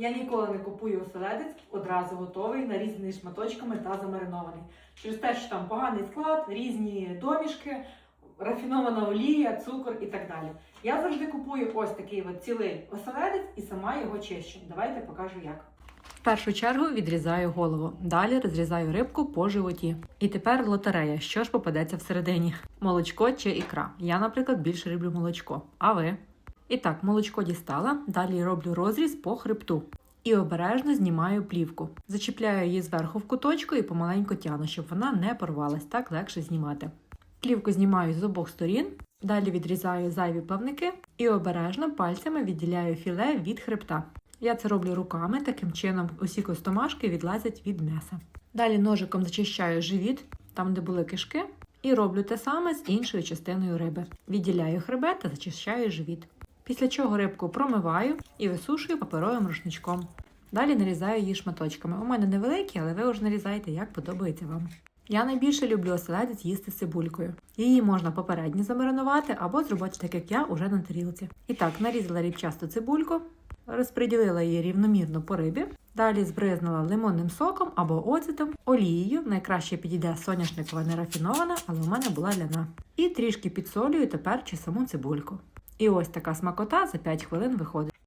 Я ніколи не купую оселедець одразу готовий, нарізаний шматочками та замаринований. Через те, що там поганий склад, різні домішки, рафінована олія, цукор і так далі. Я завжди купую ось такий от цілий оселедець і сама його чищу. Давайте покажу як. В першу чергу відрізаю голову, далі розрізаю рибку по животі. І тепер лотерея, що ж попадеться всередині: молочко чи ікра. Я, наприклад, більше люблю молочко. А ви? І так, молочко дістала, далі роблю розріз по хребту. І обережно знімаю плівку. Зачіпляю її зверху в куточку і помаленьку тяну, щоб вона не порвалась, так легше знімати. Плівку знімаю з обох сторін, далі відрізаю зайві плавники і обережно пальцями відділяю філе від хребта. Я це роблю руками, таким чином усі костомашки відлазять від м'яса. Далі ножиком зачищаю живіт, там де були кишки, і роблю те саме з іншою частиною риби. Відділяю хребет та зачищаю живіт. Після чого рибку промиваю і висушую паперовим рушничком. Далі нарізаю її шматочками. У мене невеликі, але ви вже нарізаєте, як подобається вам. Я найбільше люблю оселедець їсти цибулькою. Її можна попередньо замаринувати або зробити так, як я, уже на тарілці. І так, нарізала рібчасту цибульку, розподілила її рівномірно по рибі. Далі збризнула лимонним соком або оцетом, олією. Найкраще підійде соняшникова нерафінована, але у мене була ляна. І трішки підсолюю тепер чи саму цибульку. І ось така смакота за 5 хвилин виходить.